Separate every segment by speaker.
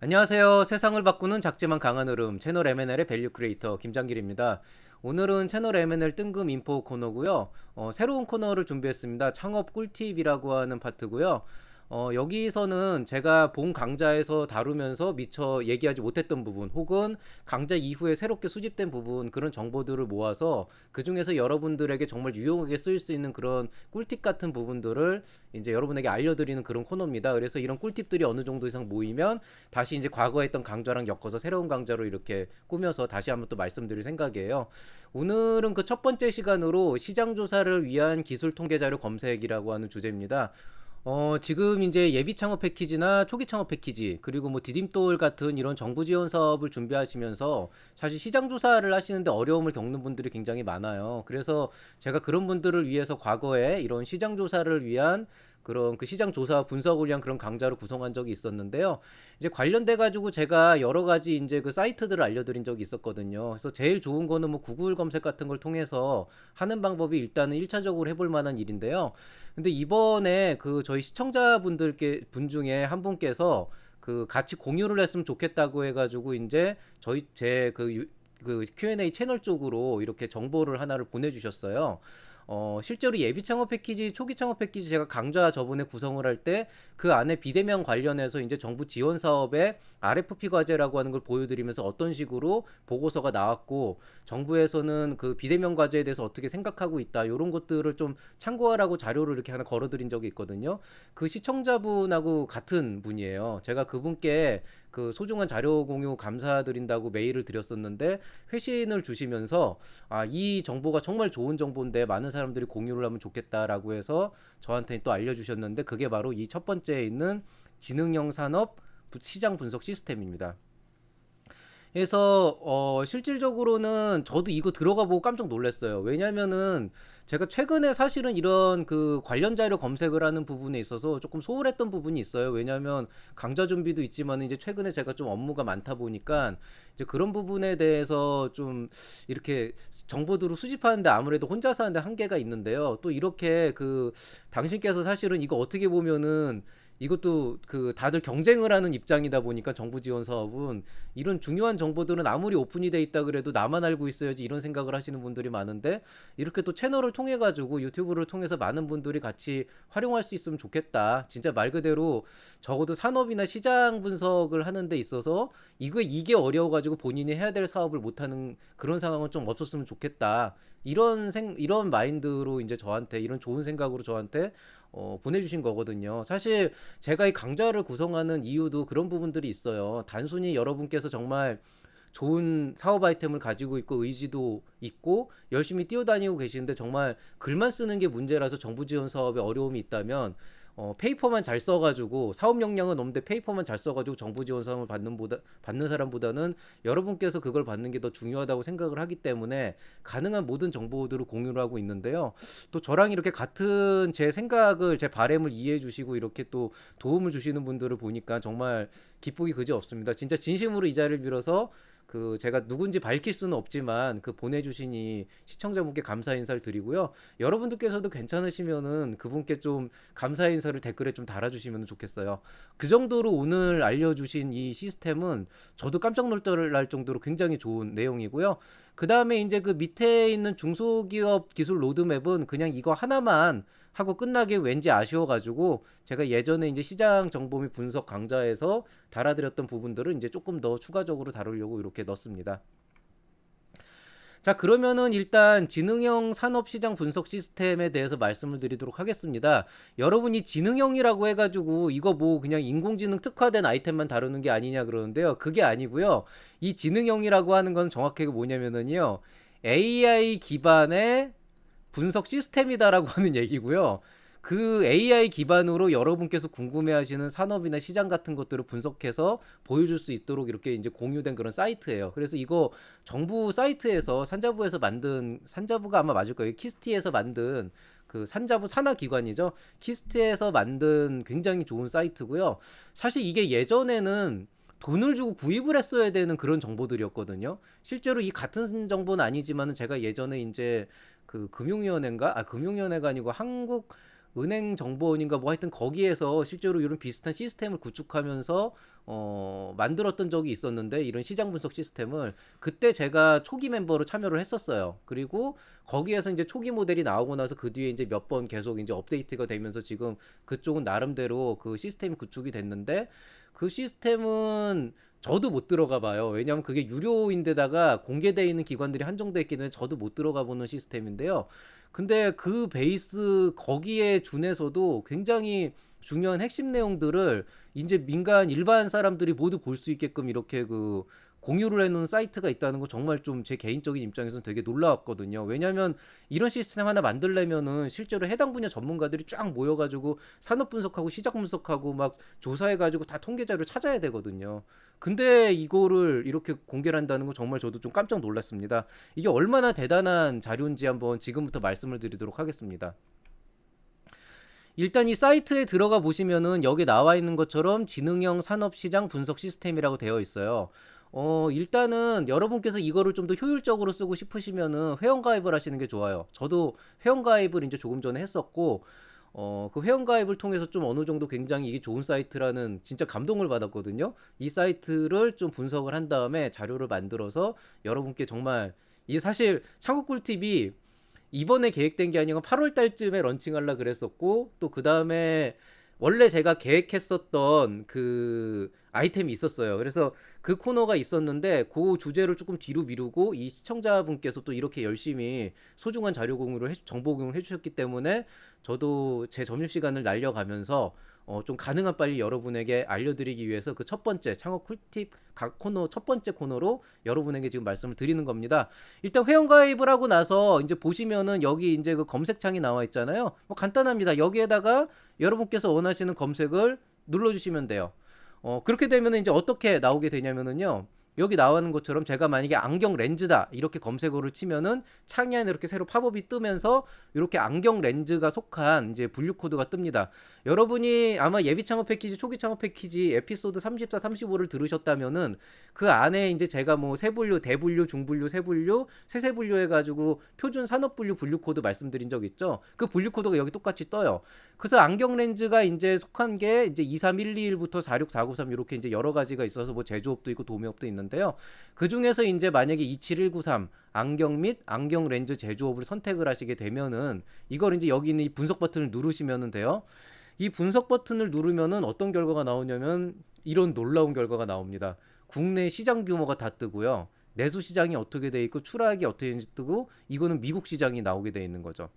Speaker 1: 안녕하세요. 세상을 바꾸는 작지만 강한 흐름 채널 M&L의 밸류 크리에이터 김장길입니다. 오늘은 채널 M&L 뜬금 인포 코너고요. 어, 새로운 코너를 준비했습니다. 창업 꿀팁이라고 하는 파트고요. 어, 여기서는 제가 본 강좌에서 다루면서 미처 얘기하지 못했던 부분 혹은 강좌 이후에 새롭게 수집된 부분 그런 정보들을 모아서 그 중에서 여러분들에게 정말 유용하게 쓰일 수 있는 그런 꿀팁 같은 부분들을 이제 여러분에게 알려드리는 그런 코너입니다. 그래서 이런 꿀팁들이 어느 정도 이상 모이면 다시 이제 과거에 했던 강좌랑 엮어서 새로운 강좌로 이렇게 꾸며서 다시 한번 또 말씀드릴 생각이에요. 오늘은 그 첫 번째 시간으로 시장 조사를 위한 기술 통계 자료 검색이라고 하는 주제입니다. 어, 지금 이제 예비 창업 패키지나 초기 창업 패키지, 그리고 뭐 디딤돌 같은 이런 정부 지원 사업을 준비하시면서 사실 시장 조사를 하시는데 어려움을 겪는 분들이 굉장히 많아요. 그래서 제가 그런 분들을 위해서 과거에 이런 시장 조사를 위한 그런 그 시장 조사 분석을 위한 그런 강좌를 구성한 적이 있었는데요. 이제 관련돼 가지고 제가 여러 가지 이제 그 사이트들을 알려드린 적이 있었거든요. 그래서 제일 좋은 거는 뭐 구글 검색 같은 걸 통해서 하는 방법이 일단은 일차적으로 해볼 만한 일인데요. 근데 이번에 그 저희 시청자분들께 분 중에 한 분께서 그 같이 공유를 했으면 좋겠다고 해가지고 이제 저희 제그 그 Q&A 채널 쪽으로 이렇게 정보를 하나를 보내주셨어요. 어, 실제로 예비 창업 패키지, 초기 창업 패키지 제가 강좌 저번에 구성을 할 때 그 안에 비대면 관련해서 이제 정부 지원 사업에 RFP 과제라고 하는 걸 보여드리면서 어떤 식으로 보고서가 나왔고 정부에서는 그 비대면 과제에 대해서 어떻게 생각하고 있다 이런 것들을 좀 참고하라고 자료를 이렇게 하나 걸어드린 적이 있거든요. 그 시청자분하고 같은 분이에요. 제가 그분께 그 소중한 자료 공유 감사드린다고 메일을 드렸었는데 회신을 주시면서 아, 이 정보가 정말 좋은 정보인데 많은 사람들이 공유를 하면 좋겠다라고 해서 저한테 또 알려주셨는데 그게 바로 이 첫 번째에 있는 지능형 산업 시장 분석 시스템입니다. 그래서 어 실질적으로는 저도 이거 들어가 보고 깜짝 놀랐어요. 왜냐면은 제가 최근에 사실은 이런 그 관련 자료 검색을 하는 부분에 있어서 조금 소홀했던 부분이 있어요. 왜냐면 강좌 준비도 있지만 이제 최근에 제가 좀 업무가 많다 보니까 이제 그런 부분에 대해서 좀 이렇게 정보들을 수집하는데 아무래도 혼자서 하는데 한계가 있는데요. 또 이렇게 그 당신께서 사실은 이거 어떻게 보면은 이것도 그 다들 경쟁을 하는 입장이다 보니까 정부 지원 사업은 이런 중요한 정보들은 아무리 오픈이 돼 있다 그래도 나만 알고 있어야지 이런 생각을 하시는 분들이 많은데 이렇게 또 채널을 통해 가지고 유튜브를 통해서 많은 분들이 같이 활용할 수 있으면 좋겠다. 진짜 말 그대로 적어도 산업이나 시장 분석을 하는 데 있어서 이거 이게 어려워 가지고 본인이 해야 될 사업을 못 하는 그런 상황은 좀 없었으면 좋겠다. 이런 생 이런 마인드로 이제 저한테 이런 좋은 생각으로 저한테 어, 보내주신 거거든요. 사실 제가 이 강좌를 구성하는 이유도 그런 부분들이 있어요. 단순히 여러분께서 정말 좋은 사업 아이템을 가지고 있고 의지도 있고 열심히 뛰어다니고 계시는데 정말 글만 쓰는 게 문제라서 정부 지원 사업에 어려움이 있다면 어, 페이퍼만 잘 써가지고 사업 역량은 없는데 페이퍼만 잘 써가지고 정부 지원 사업을 받는 보다 받는 사람보다는 여러분께서 그걸 받는 게 더 중요하다고 생각을 하기 때문에 가능한 모든 정보들을 공유를 하고 있는데요. 또 저랑 이렇게 같은 제 생각을 제 바램을 이해해 주시고 이렇게 또 도움을 주시는 분들을 보니까 정말 기쁘기 그지 없습니다. 진짜 진심으로 이 자리를 빌어서 그 제가 누군지 밝힐 수는 없지만 그 보내주신 이 시청자분께 감사 인사를 드리고요. 여러분들께서도 괜찮으시면은 그분께 좀 감사 인사를 댓글에 좀 달아주시면 좋겠어요. 그 정도로 오늘 알려주신 이 시스템은 저도 깜짝 놀랄 정도로 굉장히 좋은 내용이고요. 그 다음에 이제 그 밑에 있는 중소기업 기술 로드맵은 그냥 이거 하나만 하고 끝나기 왠지 아쉬워가지고 제가 예전에 이제 시장 정보 및 분석 강좌에서 달아드렸던 부분들을 이제 조금 더 추가적으로 다루려고 이렇게 넣습니다. 자, 그러면은 일단 지능형 산업시장 분석 시스템에 대해서 말씀을 드리도록 하겠습니다. 여러분이 지능형이라고 해가지고 이거 뭐 그냥 인공지능 특화된 아이템만 다루는 게 아니냐 그러는데요. 그게 아니고요. 이 지능형이라고 하는 건 정확하게 뭐냐면은요. AI 기반의 분석 시스템이다라고 하는 얘기고요. 그 AI 기반으로 여러분께서 궁금해하시는 산업이나 시장 같은 것들을 분석해서 보여줄 수 있도록 이렇게 이제 공유된 그런 사이트예요. 그래서 이거 정부 사이트에서 산자부에서 만든 산자부가 아마 맞을 거예요. 키스티에서 만든 그 산자부 산하 기관이죠. 키스트에서 만든 굉장히 좋은 사이트고요. 사실 이게 예전에는 돈을 주고 구입을 했어야 되는 그런 정보들이었거든요. 실제로 이 같은 정보는 아니지만은 제가 예전에 이제 그 금융위원회인가? 아, 금융위원회가 아니고 한국 은행 정보원인가 뭐 하여튼 거기에서 실제로 이런 비슷한 시스템을 구축하면서 어 만들었던 적이 있었는데 이런 시장 분석 시스템을 그때 제가 초기 멤버로 참여를 했었어요. 그리고 거기에서 이제 초기 모델이 나오고 나서 그 뒤에 이제 몇 번 계속 이제 업데이트가 되면서 지금 그쪽은 나름대로 그 시스템이 구축이 됐는데 그 시스템은 저도 못 들어가 봐요. 왜냐하면 그게 유료인데다가 공개되어 있는 기관들이 한정돼 있기 때문에 저도 못 들어가 보는 시스템인데요. 근데 그 베이스 거기에 준해서도 굉장히 중요한 핵심 내용들을 이제 민간 일반 사람들이 모두 볼 수 있게끔 이렇게 그 공유를 해놓은 사이트가 있다는 거 정말 좀 제 개인적인 입장에서는 되게 놀라웠거든요. 왜냐하면 이런 시스템 하나 만들려면은 실제로 해당 분야 전문가들이 쫙 모여가지고 산업 분석하고 시장 분석하고 막 조사해가지고 다 통계 자료를 찾아야 되거든요. 근데 이거를 이렇게 공개를 한다는 건 정말 저도 좀 깜짝 놀랐습니다. 이게 얼마나 대단한 자료인지 한번 지금부터 말씀을 드리도록 하겠습니다. 일단 이 사이트에 들어가 보시면은 여기 나와 있는 것처럼 지능형 산업시장 분석 시스템이라고 되어 있어요. 어, 일단은 여러분께서 이거를 좀 더 효율적으로 쓰고 싶으시면은 회원가입을 하시는 게 좋아요. 저도 회원가입을 이제 조금 전에 했었고, 어, 그 회원가입을 통해서 좀 어느 정도 굉장히 이게 좋은 사이트라는 진짜 감동을 받았거든요. 이 사이트를 좀 분석을 한 다음에 자료를 만들어서 여러분께 정말, 이게 사실 창국 꿀팁이 이번에 계획된 게 아니고 8월 달쯤에 런칭하려 그랬었고 또 그 다음에 원래 제가 계획했었던 그 아이템이 있었어요. 그래서 그 코너가 있었는데 그 주제를 조금 뒤로 미루고 이 시청자분께서 또 이렇게 열심히 소중한 자료 공유를 해, 정보 공유를 해주셨기 때문에 저도 제 점심 시간을 날려가면서 어, 좀 가능한 빨리 여러분에게 알려드리기 위해서 그 첫 번째 창업 꿀팁 각 코너 첫 번째 코너로 여러분에게 지금 말씀을 드리는 겁니다. 일단 회원가입을 하고 나서 이제 보시면은 여기 이제 그 검색창이 나와 있잖아요. 뭐 간단합니다. 여기에다가 여러분께서 원하시는 검색을 눌러주시면 돼요. 어, 그렇게 되면 이제 어떻게 나오게 되냐면은요. 여기 나오는 것처럼 제가 만약에 안경 렌즈다 이렇게 검색어를 치면은 창이 안에 이렇게 새로 팝업이 뜨면서 이렇게 안경 렌즈가 속한 이제 분류 코드가 뜹니다. 여러분이 아마 예비 창업 패키지 초기 창업 패키지 에피소드 34, 35를 들으셨다면은 그 안에 이제 제가 뭐 세분류, 대분류, 중분류, 세분류, 세세분류 해가지고 표준 산업분류 분류 코드 말씀드린 적 있죠. 그 분류 코드가 여기 똑같이 떠요. 그래서 안경 렌즈가 이제 속한 게 이제 23121부터 46493 이렇게 이제 여러 가지가 있어서 뭐 제조업도 있고 도매업도 있는데 요. 그 중에서 이제 만약에 27193 안경 및 안경 렌즈 제조업을 선택을 하시게 되면은 이걸 이제 여기 있는 이 분석 버튼을 누르시면은 돼요. 이 분석 버튼을 누르면은 어떤 결과가 나오냐면 이런 놀라운 결과가 나옵니다. 국내 시장 규모가 다 뜨고요. 내수 시장이 어떻게 돼 있고 출하액이 어떻게 되는지 뜨고 이거는 미국 시장이 나오게 돼 있는 거죠.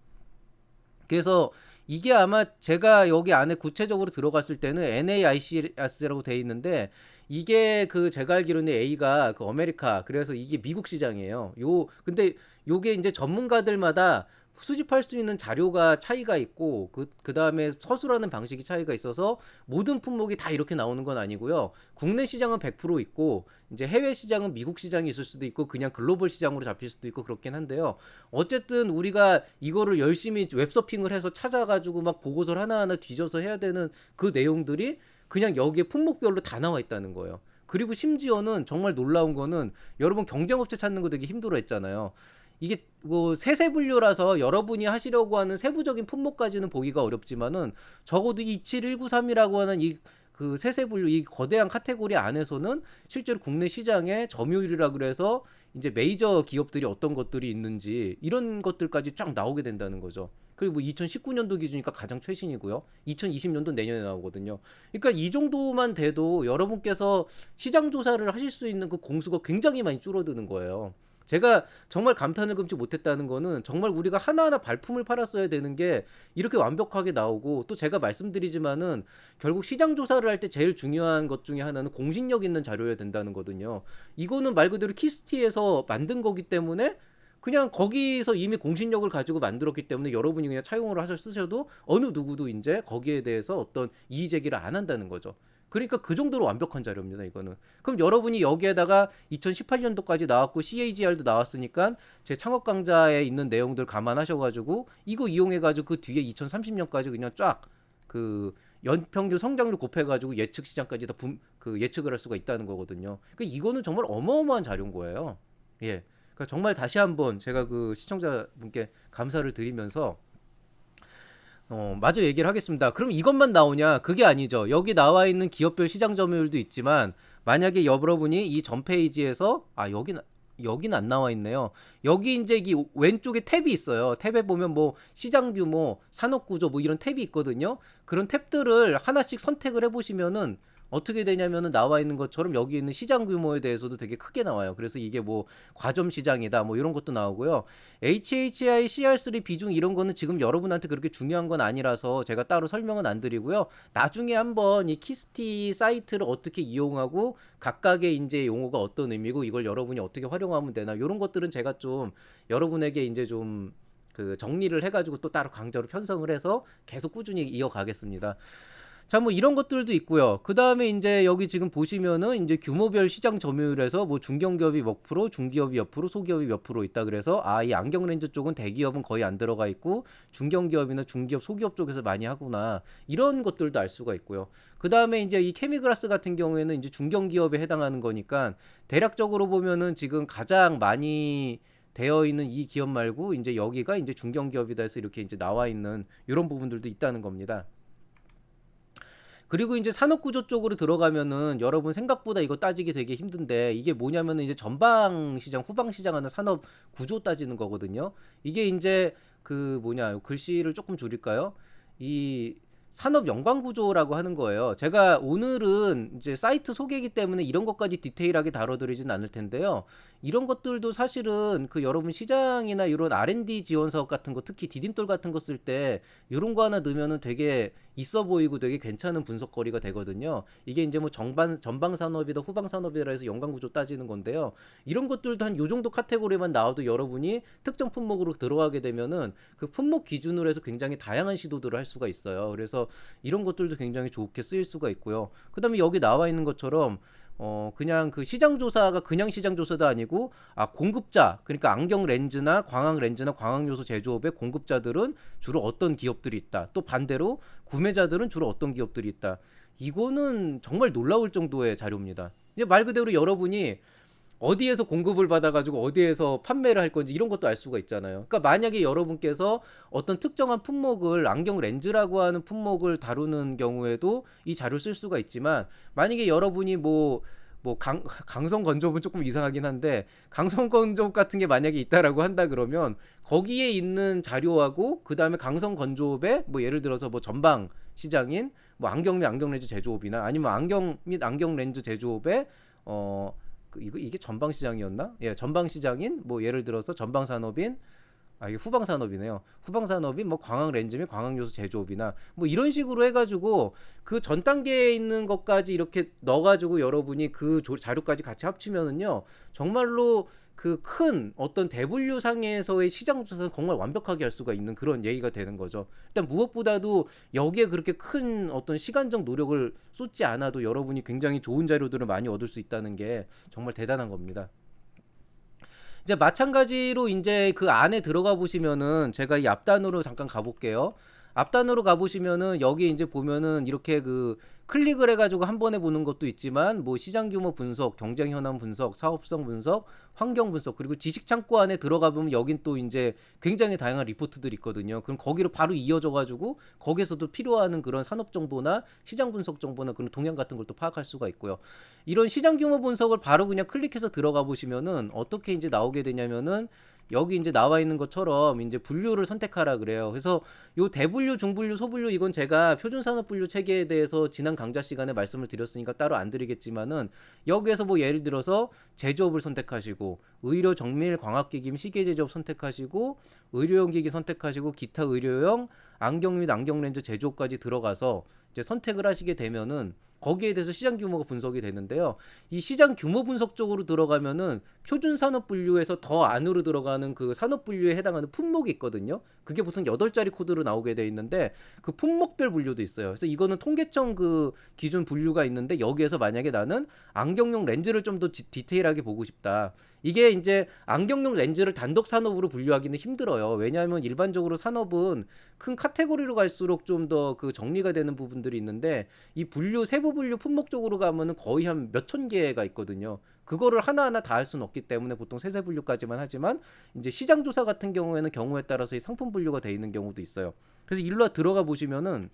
Speaker 1: 그래서 이게 아마 제가 여기 안에 구체적으로 들어갔을 때는 NAICS라고 돼 있는데 이게 그 제가 알기로는 A가 그 아메리카 그래서 이게 미국 시장이에요. 요 근데 요게 이제 전문가들마다 수집할 수 있는 자료가 차이가 있고 그 그다음에 서술하는 방식이 차이가 있어서 모든 품목이 다 이렇게 나오는 건 아니고요. 국내 시장은 100% 있고 이제 해외 시장은 미국 시장이 있을 수도 있고 그냥 글로벌 시장으로 잡힐 수도 있고 그렇긴 한데요. 어쨌든 우리가 이거를 열심히 웹서핑을 해서 찾아가지고 막 보고서를 하나하나 뒤져서 해야 되는 그 내용들이 그냥 여기에 품목별로 다 나와 있다는 거예요. 그리고 심지어는 정말 놀라운 거는 여러분 경쟁업체 찾는 거 되게 힘들어 했잖아요. 이게 뭐 세세 분류라서 여러분이 하시려고 하는 세부적인 품목까지는 보기가 어렵지만은 적어도 27193이라고 하는 이 그 세세 분류 이 거대한 카테고리 안에서는 실제로 국내 시장의 점유율이라 그래서 이제 메이저 기업들이 어떤 것들이 있는지 이런 것들까지 쫙 나오게 된다는 거죠. 그리고 뭐 2019년도 기준이니까 가장 최신이고요. 2020년도 내년에 나오거든요. 그러니까 이 정도만 돼도 여러분께서 시장 조사를 하실 수 있는 그 공수가 굉장히 많이 줄어드는 거예요. 제가 정말 감탄을 금치 못했다는 거는 정말 우리가 하나하나 발품을 팔았어야 되는 게 이렇게 완벽하게 나오고 또 제가 말씀드리지만은 결국 시장 조사를 할 때 제일 중요한 것 중에 하나는 공신력 있는 자료여야 된다는 거거든요. 이거는 말 그대로 키스티에서 만든 거기 때문에 그냥 거기서 이미 공신력을 가지고 만들었기 때문에 여러분이 그냥 차용을 하셔 쓰셔도 어느 누구도 이제 거기에 대해서 어떤 이의 제기를 안 한다는 거죠. 그러니까 그 정도로 완벽한 자료입니다, 이거는. 그럼 여러분이 여기에다가 2018년도까지 나왔고 CAGR도 나왔으니까 제 창업 강좌에 있는 내용들 감안하셔가지고 이거 이용해가지고 그 뒤에 2030년까지 그냥 쫙 그 연평균 성장률 곱해가지고 예측 시장까지 다그 예측을 할 수가 있다는 거거든요. 그러니까 이거는 정말 어마어마한 자료인 거예요. 예. 그러니까 정말 다시 한번 제가 그 시청자분께 감사를 드리면서 어, 마저 얘기를 하겠습니다. 그럼 이것만 나오냐? 그게 아니죠. 여기 나와 있는 기업별 시장 점유율도 있지만 만약에 여러분이 이 전 페이지에서 아 여기는 여기는 안 나와 있네요. 여기 이제 이 왼쪽에 탭이 있어요. 탭에 보면 뭐 시장 규모, 산업 구조 뭐 이런 탭이 있거든요. 그런 탭들을 하나씩 선택을 해 보시면은 어떻게 되냐면은 나와 있는 것처럼 여기 있는 시장 규모에 대해서도 되게 크게 나와요. 그래서 이게 뭐 과점 시장이다 뭐 이런 것도 나오고요. HHI, CR3 비중 이런 거는 지금 여러분한테 그렇게 중요한 건 아니라서 제가 따로 설명은 안 드리고요. 나중에 한번 이 키스티 사이트를 어떻게 이용하고 각각의 이제 용어가 어떤 의미고 이걸 여러분이 어떻게 활용하면 되나 이런 것들은 제가 좀 여러분에게 이제 좀그 정리를 해가지고 또 따로 강좌로 편성을 해서 계속 꾸준히 이어가겠습니다. 자, 뭐 이런 것들도 있고요. 그 다음에 이제 여기 지금 보시면은 이제 규모별 시장 점유율에서 뭐 중견기업이 몇 프로, 중기업이 몇 프로, 소기업이 몇 프로 있다 그래서 아, 이 안경 렌즈 쪽은 대기업은 거의 안 들어가 있고 중견기업이나 중기업, 소기업 쪽에서 많이 하구나. 이런 것들도 알 수가 있고요. 그 다음에 이제 이 케미그라스 같은 경우에는 이제 중견기업에 해당하는 거니까 대략적으로 보면은 지금 가장 많이 되어 있는 이 기업 말고 이제 여기가 이제 중견기업이다 해서 이렇게 이제 나와 있는 이런 부분들도 있다는 겁니다. 그리고 이제 산업구조 쪽으로 들어가면은 여러분 생각보다 이거 따지기 되게 힘든데 이게 뭐냐면은 이제 전방 시장, 후방 시장 하는 산업 구조 따지는 거거든요. 이게 이제 그 뭐냐 글씨를 조금 줄일까요? 이 산업 연관 구조라고 하는 거예요. 제가 오늘은 이제 사이트 소개이기 때문에 이런 것까지 디테일하게 다뤄드리진 않을 텐데요. 이런 것들도 사실은 그 여러분 시장이나 이런 R&D 지원 사업 같은 거 특히 디딤돌 같은 거 쓸 때 이런 거 하나 넣으면은 되게 있어 보이고 되게 괜찮은 분석거리가 되거든요. 이게 이제 뭐 정반 전방 산업이다 후방 산업이다 해서 연관 구조 따지는 건데요. 이런 것들도 한 요 정도 카테고리만 나와도 여러분이 특정 품목으로 들어가게 되면은 그 품목 기준으로 해서 굉장히 다양한 시도들을 할 수가 있어요. 그래서 이런 것들도 굉장히 좋게 쓰일 수가 있고요. 그다음에 여기 나와 있는 것처럼 어 그냥 그 시장 조사가 그냥 시장 조사도 아니고 아 공급자 그러니까 안경 렌즈나 광학 렌즈나 광학 요소 제조업의 공급자들은 주로 어떤 기업들이 있다. 또 반대로 구매자들은 주로 어떤 기업들이 있다. 이거는 정말 놀라울 정도의 자료입니다. 이제 말 그대로 여러분이 어디에서 공급을 받아가지고 어디에서 판매를 할 건지 이런 것도 알 수가 있잖아요. 그러니까 만약에 여러분께서 어떤 특정한 품목을 안경 렌즈라고 하는 품목을 다루는 경우에도 이 자료를 쓸 수가 있지만 만약에 여러분이 뭐 뭐 강, 강성 건조업은 조금 이상하긴 한데 강성 건조업 같은 게 만약에 있다라고 한다 그러면 거기에 있는 자료하고 그 다음에 강성 건조업에 뭐 예를 들어서 뭐 전방 시장인 뭐 안경 및 안경 렌즈 제조업이나 아니면 안경 및 안경 렌즈 제조업에 어그 이거 이게 전방 시장이었나? 예, 전방 시장인 뭐 예를 들어서 전방 산업인 아 이게 후방 산업이네요. 후방 산업인 뭐 광학 렌즈 및 광학 요소 제조업이나 뭐 이런 식으로 해가지고 그 전 단계에 있는 것까지 이렇게 넣어가지고 여러분이 그 조- 자료까지 같이 합치면은요 정말로 그 큰 어떤 대분류 상에서의 시장 조사는 정말 완벽하게 할 수가 있는 그런 얘기가 되는 거죠. 일단 무엇보다도 여기에 그렇게 큰 어떤 시간적 노력을 쏟지 않아도 여러분이 굉장히 좋은 자료들을 많이 얻을 수 있다는 게 정말 대단한 겁니다. 이제 마찬가지로 이제 그 안에 들어가 보시면은 제가 이 앞단으로 잠깐 가볼게요. 앞단으로 가보시면은 여기 이제 보면은 이렇게 그 클릭을 해가지고 한 번에 보는 것도 있지만 뭐 시장 규모 분석, 경쟁 현황 분석, 사업성 분석, 환경 분석 그리고 지식 창고 안에 들어가 보면 여긴 또 이제 굉장히 다양한 리포트들이 있거든요. 그럼 거기로 바로 이어져 가지고 거기에서도 필요한 그런 산업 정보나 시장 분석 정보나 그런 동향 같은 걸 또 파악할 수가 있고요. 이런 시장 규모 분석을 바로 그냥 클릭해서 들어가 보시면은 어떻게 이제 나오게 되냐면은 여기 이제 나와 있는 것처럼 이제 분류를 선택하라 그래요. 그래서 요 대분류, 중분류, 소분류 이건 제가 표준 산업 분류 체계에 대해서 지난 강좌 시간에 말씀을 드렸으니까 따로 안 드리겠지만은 여기에서 뭐 예를 들어서 제조업을 선택하시고 의료 정밀 광학기기 시계 제조업 선택하시고 의료용 기기 선택하시고 기타 의료용 안경 및 안경 렌즈 제조업까지 들어가서 이제 선택을 하시게 되면은 거기에 대해서 시장 규모가 분석이 되는데요. 이 시장 규모 분석 쪽으로 들어가면은 표준 산업 분류에서 더 안으로 들어가는 그 산업 분류에 해당하는 품목이 있거든요. 그게 보통 8자리 코드로 나오게 돼 있는데 그 품목별 분류도 있어요. 그래서 이거는 통계청 그 기준 분류가 있는데 여기에서 만약에 나는 안경용 렌즈를 좀 더 디테일하게 보고 싶다. 이게 이제 안경용 렌즈를 단독 산업으로 분류하기는 힘들어요. 왜냐하면 일반적으로 산업은 큰 카테고리로 갈수록 좀 더 그 정리가 되는 부분들이 있는데 이 분류 세부 분류 품목 쪽으로 가면은 거의 한 몇 천 개가 있거든요. 그거를 하나하나 다 할 수는 없기 때문에 보통 세세 분류까지만 하지만 이제 시장 조사 같은 경우에는 경우에 따라서 이 상품 분류가 돼 있는 경우도 있어요. 그래서 일로 들어가 보시면은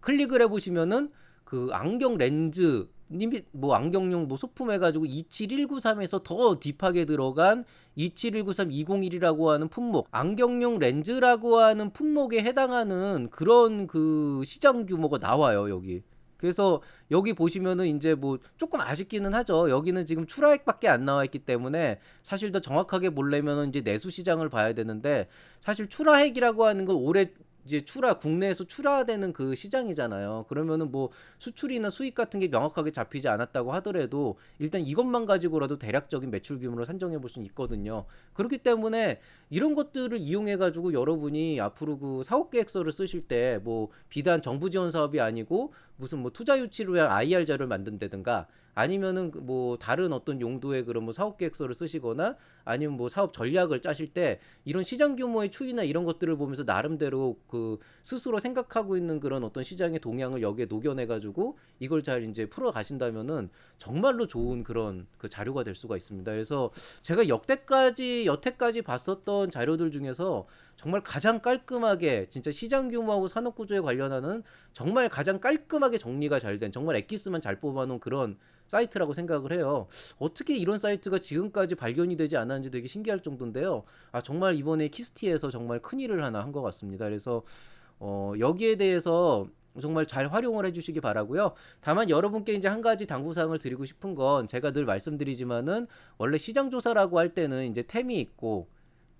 Speaker 1: 클릭을 해 보시면은 그 안경 렌즈 님이 뭐 안경용 뭐 소품 해가지고 27193에서 더 딥하게 들어간 27193-201이라고 하는 품목 안경용 렌즈라고 하는 품목에 해당하는 그런 그 시장 규모가 나와요 여기. 그래서 여기 보시면은 이제 뭐 조금 아쉽기는 하죠. 여기는 지금 출하액밖에 안 나와 있기 때문에 사실 더 정확하게 보려면은 이제 내수 시장을 봐야 되는데 사실 출하액이라고 하는 건 올해 이제 출하 국내에서 출하되는 그 시장이잖아요. 그러면은 뭐 수출이나 수익 같은 게 명확하게 잡히지 않았다고 하더라도 일단 이것만 가지고라도 대략적인 매출 규모를 산정해 볼 수는 있거든요. 그렇기 때문에 이런 것들을 이용해 가지고 여러분이 앞으로 그 사업 계획서를 쓰실 때 뭐 비단 정부 지원 사업이 아니고 무슨 뭐 투자 유치를 위한 IR 자료를 만든다든가 아니면은 그뭐 다른 어떤 용도의 그런 뭐 사업 계획서를 쓰시거나 아니면 뭐 사업 전략을 짜실 때 이런 시장 규모의 추이나 이런 것들을 보면서 나름대로 그 스스로 생각하고 있는 그런 어떤 시장의 동향을 여기에 녹여내 가지고 이걸 잘 이제 풀어 가신다면은 정말로 좋은 그런 그 자료가 될 수가 있습니다. 그래서 제가 역대까지 여태까지 봤었던 자료들 중에서 정말 가장 깔끔하게 진짜 시장 규모하고 산업 구조에 관련하는 정말 가장 깔끔하게 정리가 잘 된 정말 엑기스만 잘 뽑아놓은 그런 사이트라고 생각을 해요. 어떻게 이런 사이트가 지금까지 발견이 되지 않았는지 되게 신기할 정도인데요. 아 정말 이번에 키스티에서 정말 큰 일을 하나 한 것 같습니다. 그래서 어, 여기에 대해서 정말 잘 활용을 해주시기 바라고요. 다만 여러분께 이제 한 가지 당부사항을 드리고 싶은 건 제가 늘 말씀드리지만은 원래 시장 조사라고 할 때는 이제 템이 있고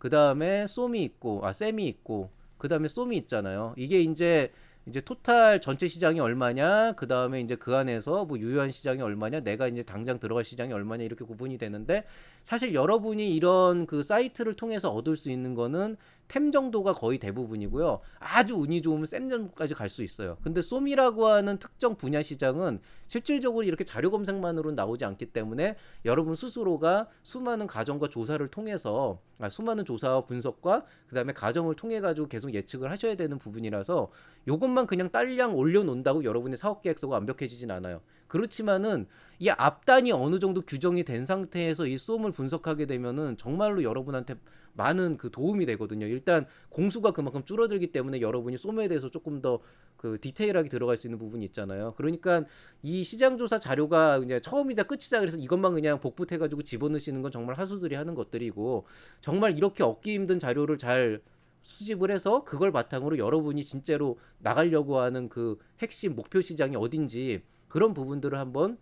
Speaker 1: 그 다음에 쏨이 있고 아 셈이 있고 그 다음에 쏨이 있잖아요. 이게 이제 이제 토탈 전체 시장이 얼마냐? 그 다음에 이제 그 안에서 뭐 유효한 시장이 얼마냐? 내가 이제 당장 들어갈 시장이 얼마냐? 이렇게 구분이 되는데 사실 여러분이 이런 그 사이트를 통해서 얻을 수 있는 거는 템 정도가 거의 대부분이고요. 아주 운이 좋으면 셈 정도까지 갈 수 있어요. 근데 쏨이라고 하는 특정 분야 시장은 실질적으로 이렇게 자료 검색만으로 나오지 않기 때문에 여러분 스스로가 수많은 가정과 조사를 통해서 아, 수많은 조사와 분석과 그다음에 가정을 통해 가지고 계속 예측을 하셔야 되는 부분이라서 요것만 그냥 딸량 올려놓는다고 여러분의 사업 계획서가 완벽해지진 않아요. 그렇지만은 이 앞단이 어느 정도 규정이 된 상태에서 이 쏨을 분석하게 되면은 정말로 여러분한테 많은 그 도움이 되거든요. 일단 공수가 그만큼 줄어들기 때문에 여러분이 쏨에 대해서 조금 더 그 디테일하게 들어갈 수 있는 부분이 있잖아요. 그러니까 이 시장 조사 자료가 이제 처음이자 끝이자 그래서 이것만 그냥 복붙해 가지고 집어넣으시는 건 정말 하수들이 하는 것들이고 정말 이렇게 얻기 힘든 자료를 잘 수집을 해서 그걸 바탕으로 여러분이 진짜로 나가려고 하는 그 핵심 목표 시장이 어딘지 그런 부분들을 한번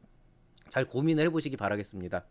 Speaker 1: 잘 고민을 해보시기 바라겠습니다.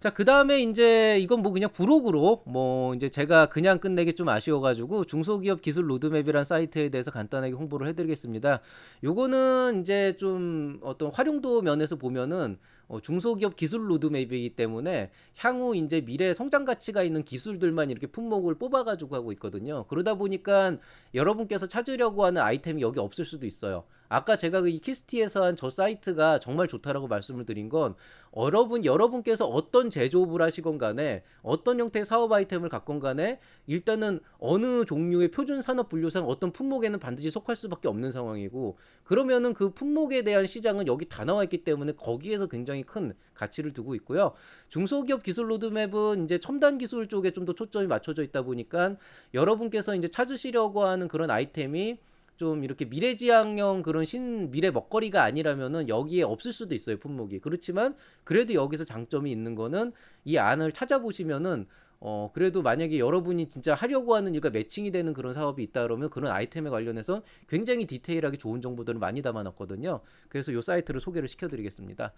Speaker 1: 자, 그 다음에 이제 이건 뭐 그냥 부록으로 뭐 이제 제가 그냥 끝내기 좀 아쉬워가지고 중소기업 기술 로드맵이란 사이트에 대해서 간단하게 홍보를 해드리겠습니다. 요거는 이제 좀 어떤 활용도 면에서 보면은 어, 중소기업 기술 로드맵이기 때문에 향후 이제 미래 성장 가치가 있는 기술들만 이렇게 품목을 뽑아가지고 하고 있거든요. 그러다 보니까 여러분께서 찾으려고 하는 아이템이 여기 없을 수도 있어요. 아까 제가 이 키스티에서 한 저 사이트가 정말 좋다라고 말씀을 드린 건 여러분 여러분께서 어떤 제조업을 하시건 간에 어떤 형태의 사업 아이템을 갖건 간에 일단은 어느 종류의 표준 산업 분류상 어떤 품목에는 반드시 속할 수밖에 없는 상황이고 그러면은 그 품목에 대한 시장은 여기 다 나와 있기 때문에 거기에서 굉장히 큰 가치를 두고 있고요. 중소기업 기술 로드맵은 이제 첨단 기술 쪽에 좀 더 초점이 맞춰져 있다 보니까 여러분께서 이제 찾으시려고 하는 그런 아이템이 좀 이렇게 미래지향형 그런 신 미래 먹거리가 아니라면은 여기에 없을 수도 있어요 품목이. 그렇지만 그래도 여기서 장점이 있는 거는 이 안을 찾아보시면은 어 그래도 만약에 여러분이 진짜 하려고 하는 일과 매칭이 되는 그런 사업이 있다 그러면 그런 아이템에 관련해서 굉장히 디테일하게 좋은 정보들을 많이 담아놨거든요. 그래서 요 사이트를 소개를 시켜드리겠습니다.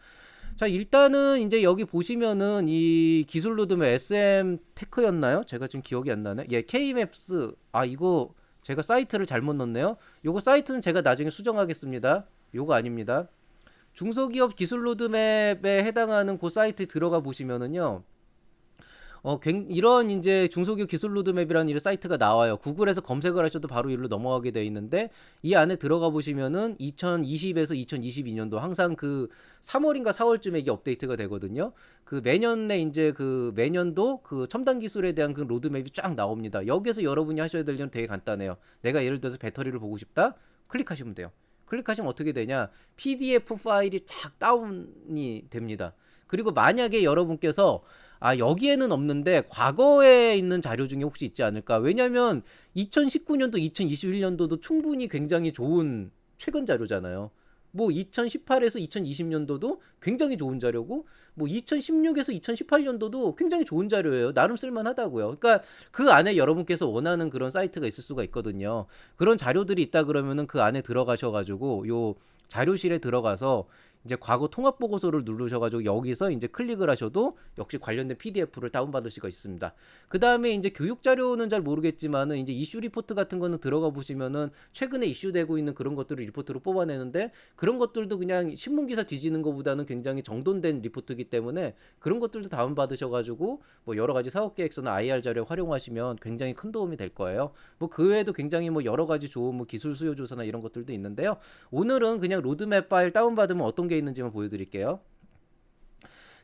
Speaker 1: 자 일단은 이제 여기 보시면은 이 기술 로드맵 SM 테크였나요? 제가 지금 기억이 안 나네. 예 K맵스 아 이거 제가 사이트를 잘못 넣었네요. 요거 사이트는 제가 나중에 수정하겠습니다. 요거 아닙니다. 중소기업 기술 로드맵에 해당하는 그 사이트에 들어가 보시면은요. 어, 굉- 이런 이제 중소기업 기술 로드맵이라는 이런 사이트가 나와요. 구글에서 검색을 하셔도 바로 이리로 넘어가게 돼 있는데 이 안에 들어가 보시면은 2020에서 2022년도 항상 그 3월인가 4월쯤에 이게 업데이트가 되거든요. 그 매년에 이제 그 매년도 그 첨단 기술에 대한 그 로드맵이 쫙 나옵니다. 여기서 여러분이 하셔야 될 일은 되게 간단해요. 내가 예를 들어서 배터리를 보고 싶다. 클릭하시면 돼요. 클릭하시면 어떻게 되냐? PDF 파일이 쫙 다운이 됩니다. 그리고 만약에 여러분께서 아 여기에는 없는데 과거에 있는 자료 중에 혹시 있지 않을까? 왜냐면 2019년도, 2021년도도 충분히 굉장히 좋은 최근 자료잖아요. 뭐 2018에서 2020년도도 굉장히 좋은 자료고 뭐 2016에서 2018년도도 굉장히 좋은 자료예요. 나름 쓸만하다고요. 그러니까 그 안에 여러분께서 원하는 그런 사이트가 있을 수가 있거든요. 그런 자료들이 있다 그러면은 그 안에 들어가셔 가지고 요 자료실에 들어가서 이제 과거 통합 보고서를 누르셔가지고 여기서 이제 클릭을 하셔도 역시 관련된 PDF를 다운받을 수가 있습니다. 그 다음에 이제 교육 자료는 잘 모르겠지만은 이제 이슈 리포트 같은 거는 들어가 보시면은 최근에 이슈되고 있는 그런 것들을 리포트로 뽑아내는데 그런 것들도 그냥 신문 기사 뒤지는 것보다는 굉장히 정돈된 리포트이기 때문에 그런 것들도 다운받으셔가지고 뭐 여러 가지 사업 계획서나 IR 자료 활용하시면 굉장히 큰 도움이 될 거예요. 뭐 그 외에도 굉장히 뭐 여러 가지 좋은 뭐 기술 수요 조사나 이런 것들도 있는데요. 오늘은 그냥 로드맵 파일 다운받으면 어떤 게 있는지만 보여드릴게요.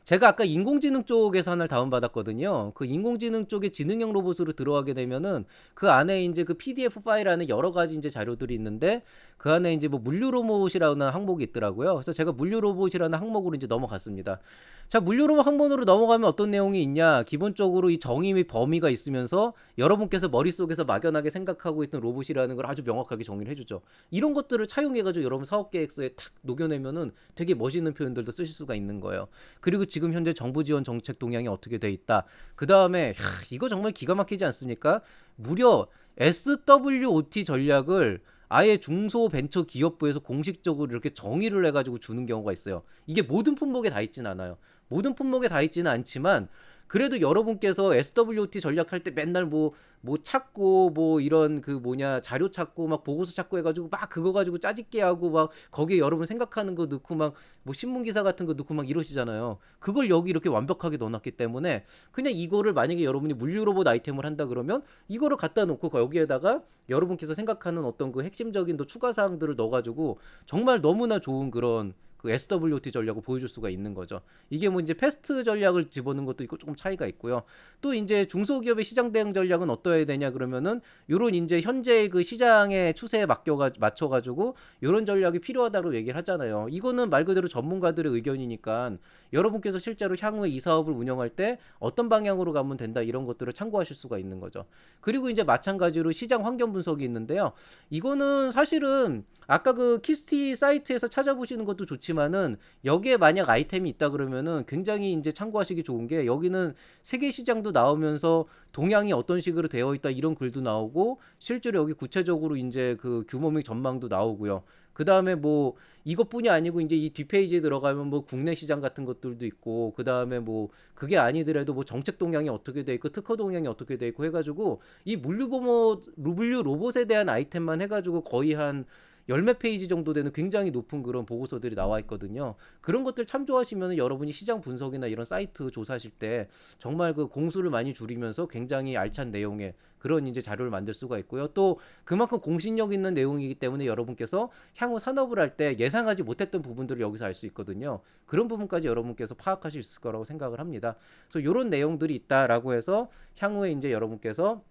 Speaker 1: 제가 아까 인공지능 쪽에서 하나를 다운받았거든요. 그 인공지능 쪽에 지능형 로봇으로 들어가게 되면은 그 안에 이제 그 PDF 파일 안에 여러 가지 이제 자료들이 있는데 그 안에 이제 뭐 물류 로봇이라는 항목이 있더라고요. 그래서 제가 물류 로봇이라는 항목으로 이제 넘어갔습니다. 자, 물류 로봇 항목으로 넘어가면 어떤 내용이 있냐? 기본적으로 이 정의 및 범위가 있으면서 여러분께서 머릿속에서 막연하게 생각하고 있던 로봇이라는 걸 아주 명확하게 정의를 해주죠. 이런 것들을 차용해가지고 여러분 사업 계획서에 탁 녹여내면은 되게 멋있는 표현들도 쓰실 수가 있는 거예요. 그리고 지금 현재 정부 지원 정책 동향이 어떻게 돼 있다. 그 다음에 이거 정말 기가 막히지 않습니까? 무려 SWOT 전략을 아예 중소벤처기업부에서 공식적으로 이렇게 정의를 해가지고 주는 경우가 있어요. 이게 모든 품목에 다 있진 않아요. 모든 품목에 다 있지는 않지만 그래도 여러분께서 SWOT 전략할 때 맨날 뭐, 뭐 찾고, 뭐 이런 그 뭐냐, 자료 찾고, 막 보고서 찾고 해가지고 막 그거 가지고 짜집게 하고 막 거기에 여러분 생각하는 거 넣고 막 뭐 신문 기사 같은 거 넣고 막 이러시잖아요. 그걸 여기 이렇게 완벽하게 넣어놨기 때문에 그냥 이거를 만약에 여러분이 물류 로봇 아이템을 한다 그러면 이거를 갖다 놓고 여기에다가 여러분께서 생각하는 어떤 그 핵심적인 또 추가 사항들을 넣어가지고 정말 너무나 좋은 그런 그 SWOT 전략을 보여줄 수가 있는 거죠. 이게 뭐 이제 패스트 전략을 집어넣은 것도 있고 조금 차이가 있고요. 또 이제 중소기업의 시장 대응 전략은 어떠해야 되냐 그러면은 요런 이제 현재 그 시장의 추세에 맡겨가 맞춰 가지고 요런 전략이 필요하다고 얘기를 하잖아요. 이거는 말 그대로 전문가들의 의견이니까 여러분께서 실제로 향후에 이 사업을 운영할 때 어떤 방향으로 가면 된다 이런 것들을 참고하실 수가 있는 거죠. 그리고 이제 마찬가지로 시장 환경 분석이 있는데요. 이거는 사실은 아까 그 키스티 사이트에서 찾아보시는 것도 좋지만 은 여기에 만약 아이템이 있다 그러면은 굉장히 이제 참고하시기 좋은 게 여기는 세계 시장도 나오면서 동향이 어떤 식으로 되어 있다 이런 글도 나오고 실제로 여기 구체적으로 이제 그 규모 및 전망도 나오고요. 그 다음에 뭐 이것뿐이 아니고 이제 이 뒷페이지에 들어가면 뭐 국내 시장 같은 것들도 있고 그 다음에 뭐 그게 아니더라도 뭐 정책 동향이 어떻게 돼 있고 특허 동향이 어떻게 돼 있고 해가지고 이 물류 보모 물류 로봇에 대한 아이템만 해가지고 거의 한 열몇 페이지 정도 되는 굉장히 높은 그런 보고서들이 나와 있거든요. 그런 것들 참조하시면 여러분이 시장 분석이나 이런 사이트 조사하실 때 정말 그 공수를 많이 줄이면서 굉장히 알찬 내용의 그런 이제 자료를 만들 수가 있고요. 또 그만큼 공신력 있는 내용이기 때문에 여러분께서 향후 산업을 할 때 예상하지 못했던 부분들을 여기서 알 수 있거든요. 그런 부분까지 여러분께서 파악하실 수 있을 거라고 생각을 합니다. 그래서 이런 내용들이 있다라고 해서 향후에 이제 여러분께서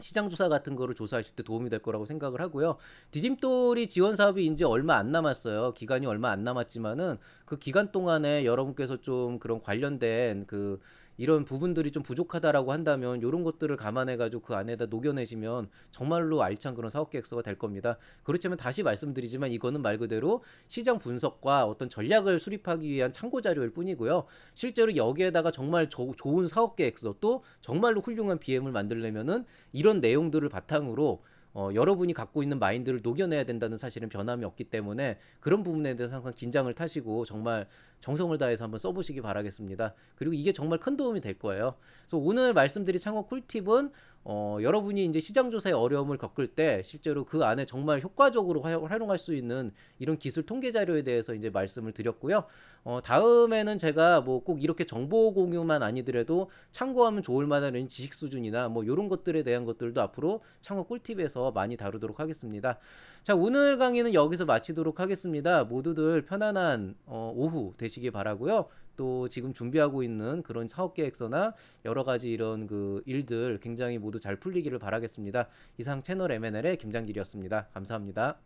Speaker 1: 시장 조사 같은 거를 조사하실 때 도움이 될 거라고 생각을 하고요. 디딤돌이 지원 사업이 이제 얼마 안 남았어요. 기간이 얼마 안 남았지만은 그 기간 동안에 여러분께서 좀 그런 관련된 그 이런 부분들이 좀 부족하다라고 한다면 이런 것들을 감안해 가지고 그 안에다 녹여내시면 정말로 알찬 그런 사업 계획서가 될 겁니다. 그렇지만 다시 말씀드리지만 이거는 말 그대로 시장 분석과 어떤 전략을 수립하기 위한 참고 자료일 뿐이고요. 실제로 여기에다가 정말 조, 좋은 사업 계획서 또 정말로 훌륭한 BM을 만들려면은 이런 내용들을 바탕으로 어, 여러분이 갖고 있는 마인드를 녹여내야 된다는 사실은 변함이 없기 때문에 그런 부분에 대해서 항상 긴장을 타시고 정말 정성을 다해서 한번 써보시기 바라겠습니다. 그리고 이게 정말 큰 도움이 될 거예요. 그래서 오늘 말씀드린 창업 꿀팁은 어, 여러분이 이제 시장 조사에 어려움을 겪을 때 실제로 그 안에 정말 효과적으로 활- 활용할 수 있는 이런 기술 통계 자료에 대해서 이제 말씀을 드렸고요. 어, 다음에는 제가 뭐 꼭 이렇게 정보 공유만 아니더라도 참고하면 좋을 만한 지식 수준이나 뭐 이런 것들에 대한 것들도 앞으로 창업 꿀팁에서 많이 다루도록 하겠습니다. 자, 오늘 강의는 여기서 마치도록 하겠습니다. 모두들 편안한 어, 오후 되시길 바라고요. 또 지금 준비하고 있는 그런 사업 계획서나 여러 가지 이런 그 일들 굉장히 모두 잘 풀리기를 바라겠습니다. 이상 채널 M&L의 김장길이었습니다. 감사합니다.